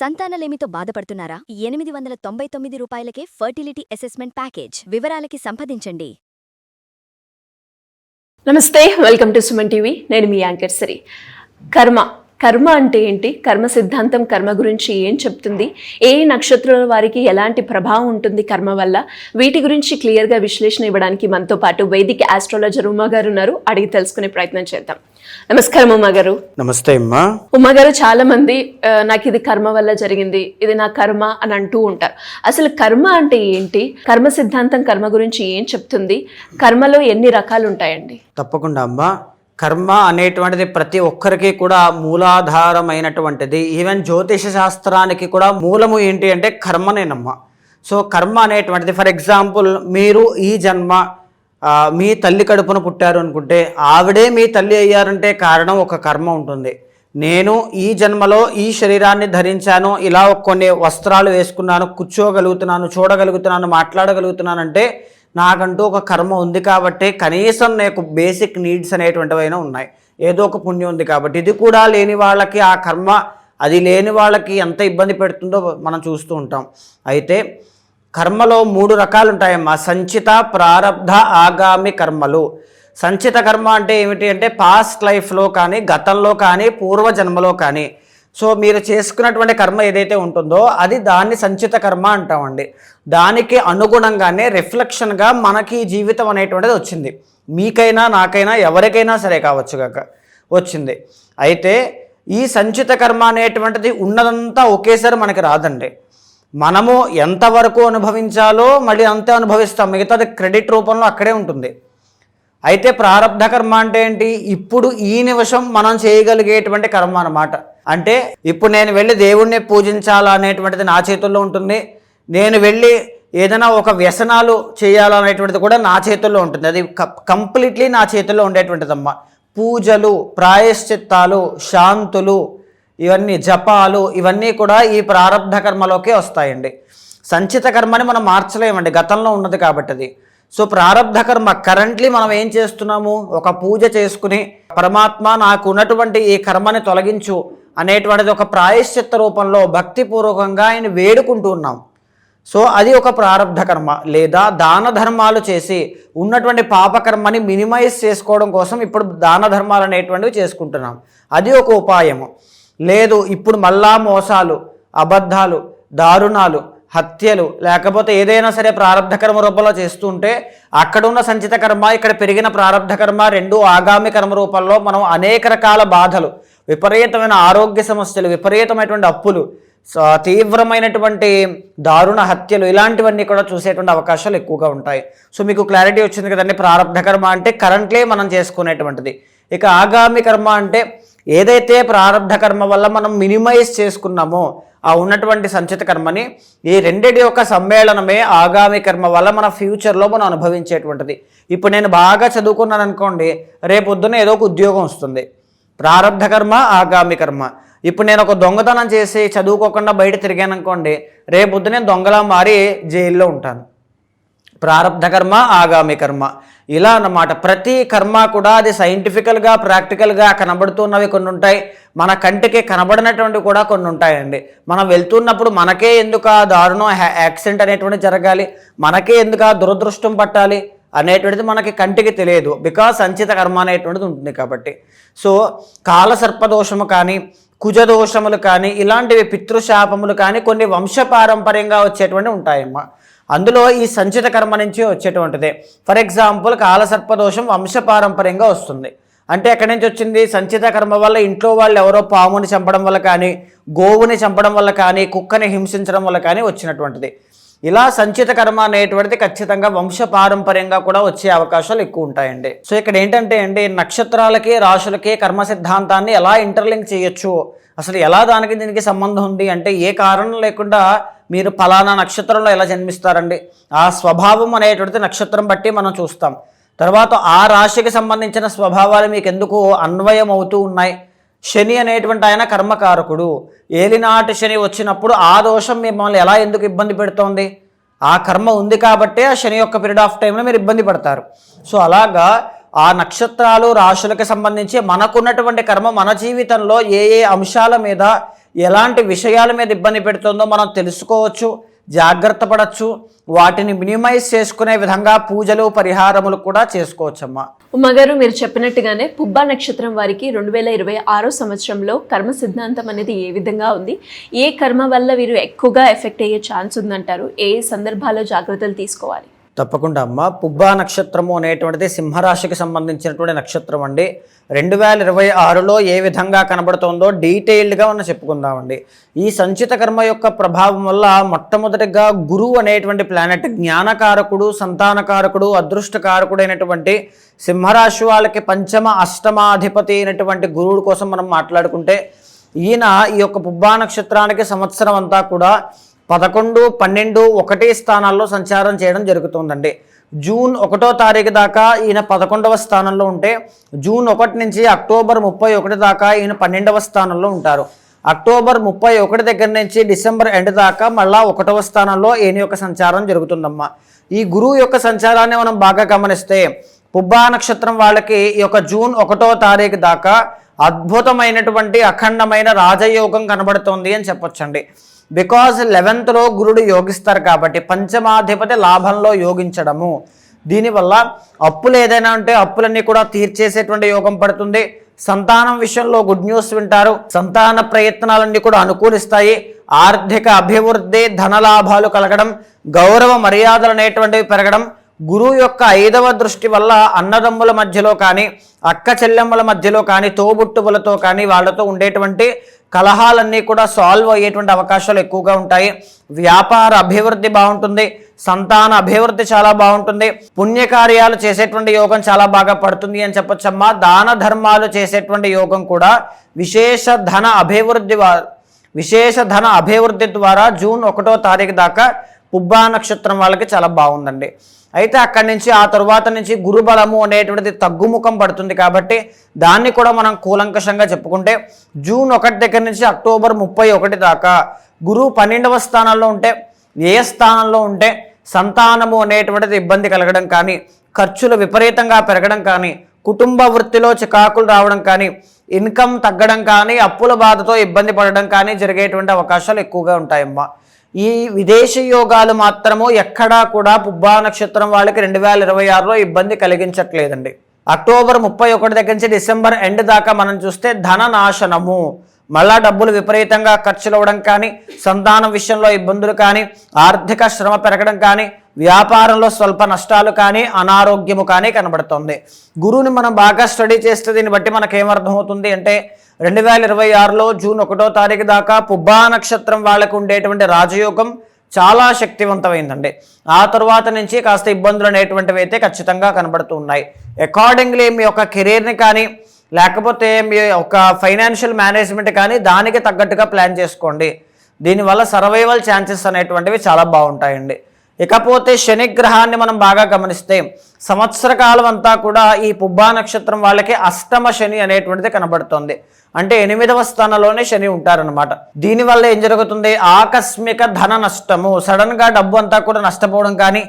సంతానలేమితో బాధపడుతున్నారా? ఎనిమిది వందల తొంభై తొమ్మిది రూపాయలకే ఫర్టిలిటీ అసెస్మెంట్ ప్యాకేజ్ వివరాలకి సంప్రదించండి. నమస్తే వెల్కమ్ టు సుమన్ టీవీ. నేను మీ యాంకర్ సరి. కర్మ కర్మ అంటే ఏంటి? కర్మ సిద్ధాంతం కర్మ గురించి ఏం చెప్తుంది? ఏ నక్షత్రాల వారికి ఎలాంటి ప్రభావం ఉంటుంది కర్మ వల్ల? వీటి గురించి క్లియర్గా విశ్లేషణ ఇవ్వడానికి మనతో పాటు వైదిక ఆస్ట్రాలజర్ ఉమా గారు ఉన్నారు. అడిగి తెలుసుకునే ప్రయత్నం చేద్దాం. నమస్కారం ఉమా గారు. నమస్తే అమ్మా. ఉమా గారు చాలా మంది నాకు ఇది కర్మ వల్ల జరిగింది ఇది నా కర్మ అని అంటూ ఉంటారు. అసలు కర్మ అంటే ఏంటి? కర్మ సిద్ధాంతం కర్మ గురించి ఏం చెప్తుంది? కర్మలో ఎన్ని రకాలు ఉంటాయండి? తప్పకుండా అమ్మా. కర్మ అనేటువంటిది ప్రతి ఒక్కరికి కూడా మూలాధారమైనటువంటిది. ఈవెన్ జ్యోతిష శాస్త్రానికి కూడా మూలము ఏంటి అంటే కర్మనేనమ్మా సో కర్మ అనేటువంటిది ఫర్ ఎగ్జాంపుల్ మీరు ఈ జన్మ మీ తల్లి కడుపున పుట్టారు అనుకుంటే ఆవిడే మీ తల్లి అయ్యారంటే కారణం ఒక కర్మ ఉంటుంది. నేను ఈ జన్మలో ఈ శరీరాన్ని ధరించాను ఇలా కొన్ని వస్త్రాలు వేసుకున్నాను కూర్చోగలుగుతున్నాను చూడగలుగుతున్నాను మాట్లాడగలుగుతున్నాను అంటే నాకంటూ ఒక కర్మ ఉంది కాబట్టి కనీసం నాకు బేసిక్ నీడ్స్ అనేటువంటివైనా ఉన్నాయి. ఏదో ఒక పుణ్యం ఉంది కాబట్టి ఇది కూడా లేని వాళ్ళకి ఆ కర్మ అది లేని వాళ్ళకి ఎంత ఇబ్బంది పెడుతుందో మనం చూస్తూ ఉంటాం. అయితే కర్మలో మూడు రకాలు ఉంటాయమ్మా సంచిత ప్రారబ్ధ ఆగామి కర్మలు. సంచిత కర్మ అంటే ఏమిటి అంటే పాస్ట్ లైఫ్లో కానీ గతంలో కానీ పూర్వజన్మలో కానీ. సో మీరు చేసుకున్నటువంటి కర్మ ఏదైతే ఉంటుందో అది దాన్ని సంచిత కర్మ అంటామండి. దానికి అనుగుణంగానే రిఫ్లెక్షన్గా మనకి జీవితం అనేటువంటిది వచ్చింది. మీకైనా నాకైనా ఎవరికైనా సరే కావచ్చు కాక వచ్చింది. అయితే ఈ సంచిత కర్మ అనేటువంటిది ఉన్నదంతా ఒకేసారి మనకి రాదండి. మనము ఎంతవరకు అనుభవించాలో మళ్ళీ అంతే అనుభవిస్తాం. మిగతాది క్రెడిట్ రూపంలో అక్కడే ఉంటుంది. అయితే ప్రారంధ కర్మ అంటే ఏంటి? ఇప్పుడు ఈ నిమిషం మనం చేయగలిగేటువంటి కర్మ అన్నమాట. అంటే ఇప్పుడు నేను వెళ్ళి దేవుణ్ణి పూజించాలనేటువంటిది నా చేతుల్లో ఉంటుంది. నేను వెళ్ళి ఏదైనా ఒక వ్యసనాలు చేయాలనేటువంటిది కూడా నా చేతుల్లో ఉంటుంది. అది కంప్లీట్లీ నా చేతుల్లో ఉండేటువంటిదమ్మా. పూజలు ప్రాయశ్చిత్తాలు శాంతులు ఇవన్నీ జపాలు ఇవన్నీ కూడా ఈ ప్రారంధ కర్మలోకే వస్తాయండి. సంచిత కర్మని మనం మార్చలేమండి. గతంలో ఉన్నది కాబట్టి అది సో ప్రారంధ కర్మ కరెంట్లీ మనం ఏం చేస్తున్నాము? ఒక పూజ చేసుకుని పరమాత్మ నాకు ఉన్నటువంటి ఈ కర్మని తొలగించు అనేటువంటిది ఒక ప్రాయశ్చిత్త రూపంలో భక్తిపూర్వకంగా ఆయన వేడుకుంటూ ఉన్నాం. సో అది ఒక ప్రారంధ కర్మ లేదా దాన ధర్మాలు చేసి ఉన్నటువంటి పాపకర్మని మినిమైజ్ చేసుకోవడం కోసం ఇప్పుడు దాన ధర్మాలు అనేటువంటివి చేసుకుంటున్నాం. అది ఒక ఉపాయము. లేదు ఇప్పుడు మళ్ళా మోసాలు అబద్ధాలు దారుణాలు హత్యలు లేకపోతే ఏదైనా సరే ప్రారంధ కర్మ రూపంలో చేస్తుంటే అక్కడున్న సంచిత కర్మ ఇక్కడ పెరిగిన ప్రారంధ కర్మ రెండు ఆగామి కర్మ రూపంలో మనం అనేక రకాల బాధలు విపరీతమైన ఆరోగ్య సమస్యలు విపరీతమైనటువంటి అప్పులు సో తీవ్రమైనటువంటి దారుణ హత్యలు ఇలాంటివన్నీ కూడా చూసేటువంటి అవకాశాలు ఎక్కువగా ఉంటాయి. సో మీకు క్లారిటీ వచ్చింది కదండి ప్రారంధ కర్మ అంటే కరెంట్లీ మనం చేసుకునేటువంటిది. ఇక ఆగామి కర్మ అంటే ఏదైతే ప్రారంధ కర్మ వల్ల మనం మినిమైజ్ చేసుకున్నామో ఆ ఉన్నటువంటి సంచిత కర్మని ఈ రెండిటి యొక్క సమ్మేళనమే ఆగామి కర్మ వల్ల మన ఫ్యూచర్లో మనం అనుభవించేటువంటిది. ఇప్పుడు నేను బాగా చదువుకున్నాను అనుకోండి రేపొద్దున ఏదో ఒక ఉద్యోగం వస్తుంది. ప్రారంధ కర్మ ఆగామి కర్మ. ఇప్పుడు నేను ఒక దొంగతనం చేసి చదువుకోకుండా బయట తిరిగాను అనుకోండి రేపొద్దు నేను దొంగలా మారి జైల్లో ఉంటాను. ప్రారంధ కర్మ ఆగామి కర్మ. ఇలా అన్నమాట. ప్రతి కర్మ కూడా అది సైంటిఫికల్గా ప్రాక్టికల్గా కనబడుతున్నవి కొన్ని ఉంటాయి మన కంటికి కనబడినటువంటి కూడా కొన్ని ఉంటాయండి మనం వెళ్తున్నప్పుడు మనకే ఎందుకు ఆ దారుణం యాక్సిడెంట్ అనేటువంటి జరగాలి? మనకే ఎందుకు ఆ దురదృష్టం పట్టాలి? అనేటువంటిది మనకి కంటికి తెలియదు. బికాస్ సంచిత కర్మ అనేటువంటిది ఉంటుంది కాబట్టి. సో కాలసర్పదోషము కానీ కుజదోషములు కానీ ఇలాంటివి పితృశాపములు కానీ కొన్ని వంశపారంపర్యంగా వచ్చేటువంటి ఉంటాయమ్మా. అందులో ఈ సంచిత కర్మ నుంచి వచ్చేటువంటిదే. ఫర్ ఎగ్జాంపుల్ కాలసర్పదోషం వంశపారంపర్యంగా వస్తుంది. అంటే ఎక్కడి నుంచి వచ్చింది? సంచిత కర్మ వల్ల ఇంట్లో వాళ్ళు ఎవరో పాముని చంపడం వల్ల కానీ గోవుని చంపడం వల్ల కానీ కుక్కని హింసించడం వల్ల కానీ వచ్చినటువంటిది. ఇలా సంచిత కర్మ అనేటువంటిది ఖచ్చితంగా వంశ పారంపర్యంగా కూడా వచ్చే అవకాశాలు ఎక్కువ ఉంటాయండి. సో ఇక్కడ ఏంటంటే అండి నక్షత్రాలకి రాశులకి కర్మ సిద్ధాంతాన్ని ఎలా ఇంటర్లింక్ చేయొచ్చు? అసలు ఎలా దానికి దీనికి సంబంధం ఉంది? అంటే ఏ కారణం లేకుండా మీరు ఫలానా నక్షత్రంలో ఎలా జన్మిస్తారండి? ఆ స్వభావం అనేటువంటిది నక్షత్రం బట్టి మనం చూస్తాం. తర్వాత ఆ రాశికి సంబంధించిన స్వభావాలు మీకు ఎందుకు అన్వయం అవుతూ ఉన్నాయి? శని అనేటువంటి ఆయన కర్మకారకుడు. ఏలినాటి శని వచ్చినప్పుడు ఆ దోషం మిమ్మల్ని ఎలా ఎందుకు ఇబ్బంది పెడుతోంది? ఆ కర్మ ఉంది కాబట్టే ఆ శని యొక్క పీరియడ్ ఆఫ్ టైంలో మీరు ఇబ్బంది పడతారు. సో అలాగా ఆ నక్షత్రాలు రాశులకు సంబంధించి మనకున్నటువంటి కర్మ మన జీవితంలో ఏ ఏ అంశాల మీద ఎలాంటి విషయాల మీద ఇబ్బంది పెడుతుందో మనం తెలుసుకోవచ్చు జాగ్రత్త పడచ్చు వాటిని మినిమైజ్ చేసుకునే విధంగా పూజలు పరిహారములు కూడా చేసుకోవచ్చమ్మా. ఉమ్మగారు మీరు చెప్పినట్టుగానే పుబ్బా నక్షత్రం వారికి రెండు వేల ఇరవై ఆరో సంవత్సరంలో కర్మ సిద్ధాంతం అనేది ఏ విధంగా ఉంది? ఏ కర్మ వల్ల వీరు ఎక్కువగా ఎఫెక్ట్ అయ్యే ఛాన్స్ ఉందంటారు? ఏ సందర్భాల్లో జాగ్రత్తలు తీసుకోవాలి? తప్పకుండా అమ్మ. పుబ్బా నక్షత్రము అనేటువంటిది సింహరాశికి సంబంధించినటువంటి నక్షత్రం అండి. రెండు వేల ఇరవై ఆరులో ఏ విధంగా కనబడుతుందో డీటెయిల్డ్గా మనం చెప్పుకుందామండి. ఈ సంచిత కర్మ యొక్క ప్రభావం వల్ల మొట్టమొదటిగా గురువు అనేటువంటి ప్లానెట్ జ్ఞానకారకుడు సంతానకారకుడు అదృష్టకారకుడు అయినటువంటి సింహరాశి వాళ్ళకి పంచమ అష్టమాధిపతి అయినటువంటి గురువుడు కోసం మనం మాట్లాడుకుంటే ఈయన ఈ యొక్క పుబ్బా నక్షత్రానికి సంవత్సరం అంతా కూడా పదకొండు పన్నెండు ఒకటి స్థానాల్లో సంచారం చేయడం జరుగుతుందండి. జూన్ ఒకటో తారీఖు దాకా ఈయన పదకొండవ స్థానంలో ఉంటే జూన్ ఒకటి నుంచి అక్టోబర్ ముప్పై ఒకటి దాకా ఈయన పన్నెండవ స్థానంలో ఉంటారు. అక్టోబర్ ముప్పై ఒకటి దగ్గర నుంచి డిసెంబర్ ఎండ్ దాకా మళ్ళా ఒకటవ స్థానంలో ఈయన యొక్క సంచారం జరుగుతుందమ్మా. ఈ గురువు యొక్క సంచారాన్ని మనం బాగా గమనిస్తే పుబ్బా నక్షత్రం వాళ్ళకి ఈ యొక్క జూన్ ఒకటో తారీఖు దాకా అద్భుతమైనటువంటి అఖండమైన రాజయోగం కనబడుతోంది అని చెప్పొచ్చండి. బికాజ్ లెవెన్త్లో గురుడు యోగిస్తారు కాబట్టి పంచమాధిపతి లాభంలో యోగించడము. దీనివల్ల అప్పులు ఏదైనా ఉంటే అప్పులన్నీ కూడా తీర్చేసేటువంటి యోగం పడుతుంది. సంతానం విషయంలో గుడ్ న్యూస్ వింటారు. సంతాన ప్రయత్నాలన్నీ కూడా అనుకూలిస్తాయి. ఆర్థిక అభివృద్ధి ధనలాభాలు కలగడం గౌరవ మర్యాదలు అనేటువంటివి పెరగడం గురువు యొక్క ఐదవ దృష్టి వల్ల అన్నదమ్ముల మధ్యలో కానీ అక్క చెల్లెమ్మల మధ్యలో కానీ తోబుట్టువులతో కానీ వాళ్ళతో ఉండేటువంటి కలహాలన్నీ కూడా సాల్వ్ అయ్యేటువంటి అవకాశాలు ఎక్కువగా ఉంటాయి. వ్యాపార అభివృద్ధి బాగుంటుంది. సంతాన అభివృద్ధి చాలా బాగుంటుంది. పుణ్యకార్యాలు చేసేటువంటి యోగం చాలా బాగా పడుతుంది అని చెప్పొచ్చమ్మా. దాన ధర్మాలు చేసేటువంటి యోగం కూడా విశేష ధన అభివృద్ధి విశేష ధన అభివృద్ధి ద్వారా జూన్ ఒకటో తారీఖు దాకా పుబ్బా నక్షత్రం వాళ్ళకి చాలా బాగుందండి. అయితే అక్కడి నుంచి ఆ తరువాత నుంచి గురుబలము అనేటువంటిది తగ్గుముఖం పడుతుంది కాబట్టి దాన్ని కూడా మనం కూలంకషంగా చెప్పుకుంటే జూన్ ఒకటి దగ్గర నుంచి అక్టోబర్ ముప్పై ఒకటి దాకా గురువు పన్నెండవ స్థానంలో ఉంటే ఏ స్థానంలో ఉంటే సంతానము అనేటువంటిది ఇబ్బంది కలగడం కానీ ఖర్చులు విపరీతంగా పెరగడం కానీ కుటుంబ వృత్తిలో చికాకులు రావడం కానీ ఇన్కమ్ తగ్గడం కానీ అప్పుల బాధతో ఇబ్బంది పడడం కానీ జరిగేటువంటి అవకాశాలు ఎక్కువగా ఉంటాయమ్మా. ఈ విదేశీ యోగాలు మాత్రము ఎక్కడా కూడా పుబ్బా నక్షత్రం వాళ్ళకి రెండు వేల ఇరవై ఆరులో ఇబ్బంది కలిగించట్లేదండి. అక్టోబర్ ముప్పై ఒకటి దగ్గర నుంచి డిసెంబర్ ఎండ్ దాకా మనం చూస్తే ధన నాశనము మళ్ళా డబ్బులు విపరీతంగా ఖర్చులు అవ్వడం కానీ సంతానం విషయంలో ఇబ్బందులు కానీ ఆర్థిక శ్రమ పెరగడం కానీ వ్యాపారంలో స్వల్ప నష్టాలు కానీ అనారోగ్యము కానీ కనబడుతుంది. గురువుని మనం బాగా స్టడీ చేస్తే దీన్ని బట్టి మనకు ఏమర్థమవుతుంది అంటే రెండు వేల ఇరవై ఆరులో జూన్ ఒకటో తారీఖు దాకా పుబ్బా నక్షత్రం వాళ్ళకు ఉండేటువంటి రాజయోగం చాలా శక్తివంతమైందండి. ఆ తర్వాత నుంచి కాస్త ఇబ్బందులు అనేటువంటివి అయితే ఖచ్చితంగా కనబడుతూ ఉన్నాయి. అకార్డింగ్లీ మీ యొక్క కెరీర్ని కానీ లేకపోతే మీ యొక్క ఫైనాన్షియల్ మేనేజ్మెంట్ కానీ దానికి తగ్గట్టుగా ప్లాన్ చేసుకోండి. దీనివల్ల సర్వైవల్ ఛాన్సెస్ అనేటువంటివి చాలా బాగుంటాయండి. ఇకపోతే శని గ్రహాన్ని మనం బాగా గమనిస్తే సంవత్సర కాలం అంతా కూడా ఈ పుబ్బా నక్షత్రం వాళ్ళకి అష్టమ శని అనేటువంటిది కనబడుతుంది. అంటే ఎనిమిదవ స్థానంలోనే శని ఉంటారనమాట దీనివల్ల ఏం జరుగుతుంది? ఆకస్మిక ధన నష్టము. సడన్గా డబ్బు అంతా కూడా నష్టపోవడం కానీ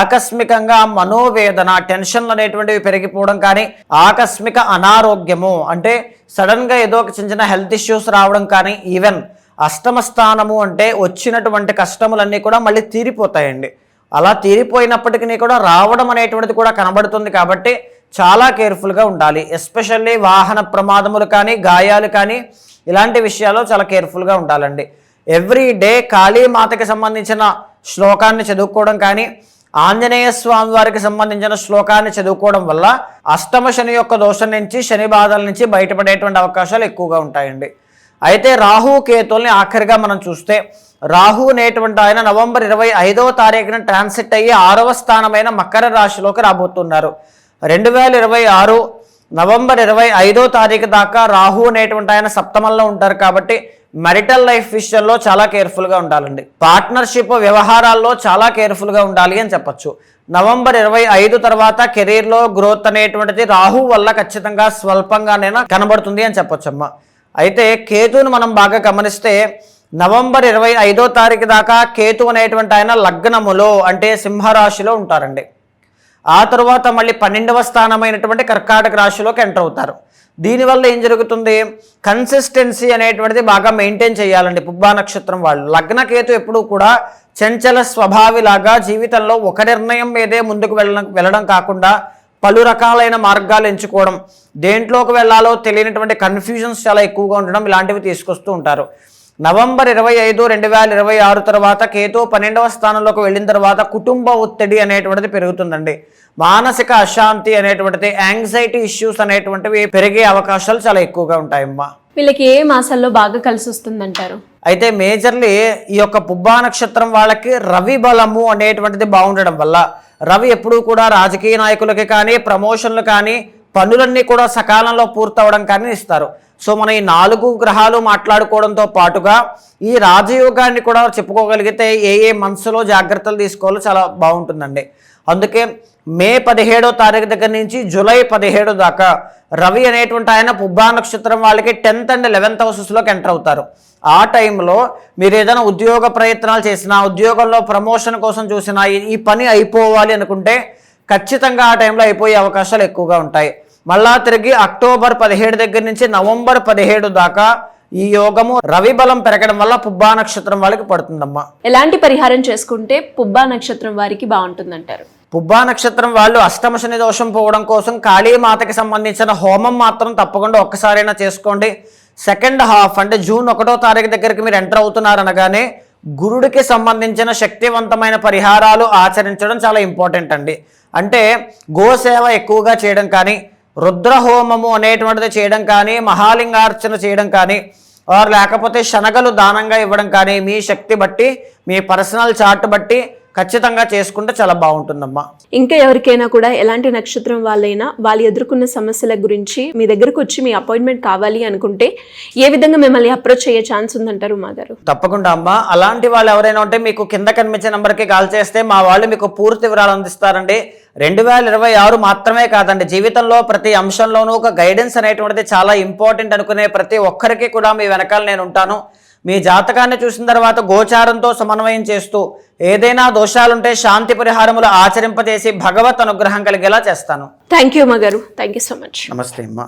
ఆకస్మికంగా మనోవేదన టెన్షన్లు అనేటువంటివి పెరిగిపోవడం కానీ ఆకస్మిక అనారోగ్యము. అంటే సడన్గా ఏదో ఒక చిన్న చిన్న హెల్త్ ఇష్యూస్ రావడం కానీ ఈవెన్ అష్టమ స్థానము అంటే వచ్చినటువంటి కష్టములన్నీ కూడా మళ్ళీ తీరిపోతాయండి. అలా తీరిపోయినప్పటికీ కూడా రావడం అనేటువంటిది కూడా కనబడుతుంది కాబట్టి చాలా కేర్ఫుల్గా ఉండాలి. ఎస్పెషల్లీ వాహన ప్రమాదములు కానీ గాయాలు కానీ ఇలాంటి విషయాల్లో చాలా కేర్ఫుల్గా ఉండాలండి. ఎవ్రీ డే కాళీమాతకి సంబంధించిన శ్లోకాన్ని చదువుకోవడం కానీ ఆంజనేయ స్వామి వారికి సంబంధించిన శ్లోకాన్ని చదువుకోవడం వల్ల అష్టమ శని యొక్క దోషం నుంచి శని బాధల నుంచి బయటపడేటువంటి అవకాశాలు ఎక్కువగా ఉంటాయండి. అయితే రాహు కేతుల్ని ఆఖరిగా మనం చూస్తే రాహు అనేటువంటి ఆయన నవంబర్ ఇరవై ఐదవ తారీఖున ట్రాన్సిట్ అయ్యి ఆరవ స్థానమైన మకర రాశిలోకి రాబోతున్నారు. రెండు వేల ఇరవై ఆరు నవంబర్ ఇరవై ఐదో తారీఖు దాకా రాహు అనేటువంటి ఆయన సప్తమంలో ఉంటారు కాబట్టి మెరిటల్ లైఫ్ విషయంలో చాలా కేర్ఫుల్గా ఉండాలండి. పార్ట్నర్షిప్ వ్యవహారాల్లో చాలా కేర్ఫుల్గా ఉండాలి అని చెప్పొచ్చు. నవంబర్ ఇరవై ఐదు తర్వాత కెరీర్లో గ్రోత్ అనేటువంటిది రాహు వల్ల ఖచ్చితంగా స్వల్పంగానైనా కనబడుతుంది అని చెప్పొచ్చమ్మా. అయితే కేతువును మనం బాగా గమనిస్తే నవంబర్ ఇరవై ఐదో తారీఖు దాకా కేతు అనేటువంటి ఆయన లగ్నములో అంటే సింహరాశిలో ఉంటారండి. ఆ తర్వాత మళ్ళీ పన్నెండవ స్థానమైనటువంటి కర్కాటక రాశిలోకి ఎంటర్ అవుతారు. దీనివల్ల ఏం జరుగుతుంది? కన్సిస్టెన్సీ అనేటువంటిది బాగా మెయింటైన్ చేయాలండి పుబ్బా నక్షత్రం వాళ్ళు. లగ్నకేతు ఎప్పుడూ కూడా చంచల స్వభావిలాగా జీవితంలో ఒక నిర్ణయం మీదే ముందుకు వెళ్ళడం వెళ్ళడం కాకుండా పలు రకాలైన మార్గాలు ఎంచుకోవడం దేంట్లోకి వెళ్ళాలో తెలియనటువంటి కన్ఫ్యూజన్స్ చాలా ఎక్కువగా ఉండడం ఇలాంటివి తీసుకొస్తూ ఉంటారు. నవంబర్ ఇరవై ఐదు రెండు వేల ఇరవై ఆరు తర్వాత కేతు పన్నెండవ స్థానంలోకి వెళ్ళిన తర్వాత కుటుంబ ఒత్తిడి అనేటువంటిది పెరుగుతుందండి. మానసిక అశాంతి అనేటువంటిది యాంగ్జైటీ ఇష్యూస్ అనేటువంటివి పెరిగే అవకాశాలు చాలా ఎక్కువగా ఉంటాయమ్మా. వీళ్ళకి ఏ మాసాల్లో బాగా కలిసి వస్తుందంటారు? అయితే మేజర్లీ ఈ యొక్క పుబ్బా నక్షత్రం వాళ్ళకి రవి బలము అనేటువంటిది బాగుండడం వల్ల రవి ఎప్పుడూ కూడా రాజకీయ నాయకులకి కానీ ప్రమోషన్లు కానీ పనులన్నీ కూడా సకాలంలో పూర్తవడం కానీ ఇస్తారు సో మన ఈ నాలుగు గ్రహాలు మాట్లాడుకోవడంతో పాటుగా ఈ రాజయోగాన్ని కూడా చెప్పుకోగలిగితే ఏ ఏ మనసులో జాగ్రత్తలు తీసుకోవాలో చాలా బాగుంటుందండి. అందుకే మే పదిహేడో తారీఖు దగ్గర నుంచి జూలై పదిహేడు దాకా రవి అనేటువంటి ఆయన పుబ్బా నక్షత్రం వాళ్ళకి టెన్త్ అండ్ లెవెన్త్ హౌసెస్లోకి ఎంటర్ అవుతారు. ఆ టైంలో మీరు ఏదైనా ఉద్యోగ ప్రయత్నాలు చేసినా ఉద్యోగంలో ప్రమోషన్ కోసం చూసినా ఈ- ఈ పని అయిపోవాలి అనుకుంటే ఖచ్చితంగా ఆ టైంలో అయిపోయే అవకాశాలు ఎక్కువగా ఉంటాయి. మళ్ళా తిరిగి అక్టోబర్ పదిహేడు దగ్గర నుంచి నవంబర్ పదిహేడు దాకా ఈ యోగము రవి బలం పెరగడం వల్ల పుబ్బా నక్షత్రం వాళ్ళకి పడుతుందమ్మా. ఎలాంటి పరిహారం చేసుకుంటే పుబ్బా నక్షత్రం వారికి బాగుంటుందంటారు? పుబ్బా నక్షత్రం వాళ్ళు అష్టమ శని దోషం పోవడం కోసం కాళీమాతకి సంబంధించిన హోమం మాత్రం తప్పకుండా ఒక్కసారైనా చేసుకోండి. సెకండ్ హాఫ్ అంటే జూన్ ఒకటో తారీఖు దగ్గరికి మీరు ఎంటర్ అవుతున్నారనగానే గురుడికి సంబంధించిన శక్తివంతమైన పరిహారాలు ఆచరించడం చాలా ఇంపార్టెంట్ అండి. అంటే గోసేవ ఎక్కువగా చేయడం కానీ రుద్రహోమము అనేటువంటిది చేయడం కానీ మహాలింగార్చన చేయడం కానీ వారు లేకపోతే శనగలు దానంగా ఇవ్వడం కానీ మీ శక్తి బట్టి మీ పర్సనల్ చార్ట్ బట్టి ఖచ్చితంగా చేసుకుంటే చాలా బాగుంటుందమ్మా. ఇంకా ఎవరికైనా కూడా ఎలాంటి నక్షత్రం వాళ్ళైనా వాళ్ళు ఎదుర్కొన్న సమస్యల గురించి మీ దగ్గరకు వచ్చి మీ అపాయింట్మెంట్ కావాలి అనుకుంటే ఏ విధంగా మిమ్మల్ని అప్రోచ్ అయ్యే ఛాన్స్ ఉందంటారు మా గారు? తప్పకుండా అమ్మా. అలాంటి వాళ్ళు ఎవరైనా ఉంటే మీకు కింద కనిపించే నెంబర్కి కాల్ చేస్తే మా వాళ్ళు మీకు పూర్తి వివరాలు అందిస్తారండి. రెండు వేల ఇరవై ఆరు మాత్రమే కాదండి. జీవితంలో ప్రతి అంశంలోనూ ఒక గైడెన్స్ అనేటువంటిది చాలా ఇంపార్టెంట్ అనుకునే ప్రతి ఒక్కరికి కూడా మీ వెనకాల నేను ఉంటాను. మీ జాతకాన్ని చూసిన తర్వాత గోచారంతో సమన్వయం చేస్తూ ఏదైనా దోషాలుంటే శాంతి పరిహారములు ఆచరింపజేసి భగవత్ అనుగ్రహం కలిగేలా చేస్తాను. థ్యాంక్ యూ మా గారు. థ్యాంక్ యూ సో మచ్ నమస్తే అమ్మా.